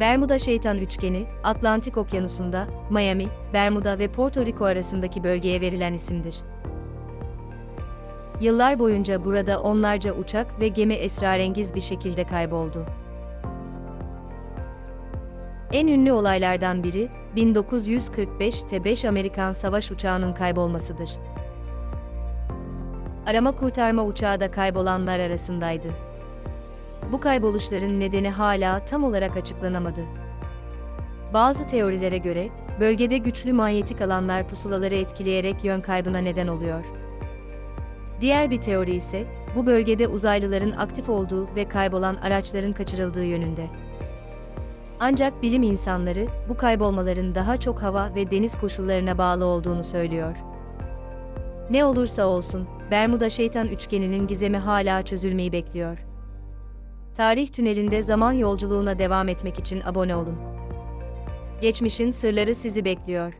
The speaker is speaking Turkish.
Bermuda Şeytan Üçgeni, Atlantik Okyanusu'nda, Miami, Bermuda ve Porto Rico arasındaki bölgeye verilen isimdir. Yıllar boyunca burada onlarca uçak ve gemi esrarengiz bir şekilde kayboldu. En ünlü olaylardan biri, 1945'te 5 Amerikan savaş uçağının kaybolmasıdır. Arama kurtarma uçağı da kaybolanlar arasındaydı. Bu kayboluşların nedeni hala tam olarak açıklanamadı. Bazı teorilere göre, bölgede güçlü manyetik alanlar pusulaları etkileyerek yön kaybına neden oluyor. Diğer bir teori ise, bu bölgede uzaylıların aktif olduğu ve kaybolan araçların kaçırıldığı yönünde. Ancak bilim insanları, bu kaybolmaların daha çok hava ve deniz koşullarına bağlı olduğunu söylüyor. Ne olursa olsun, Bermuda Şeytan Üçgeni'nin gizemi hala çözülmeyi bekliyor. Tarih tünelinde zaman yolculuğuna devam etmek için abone olun. Geçmişin sırları sizi bekliyor.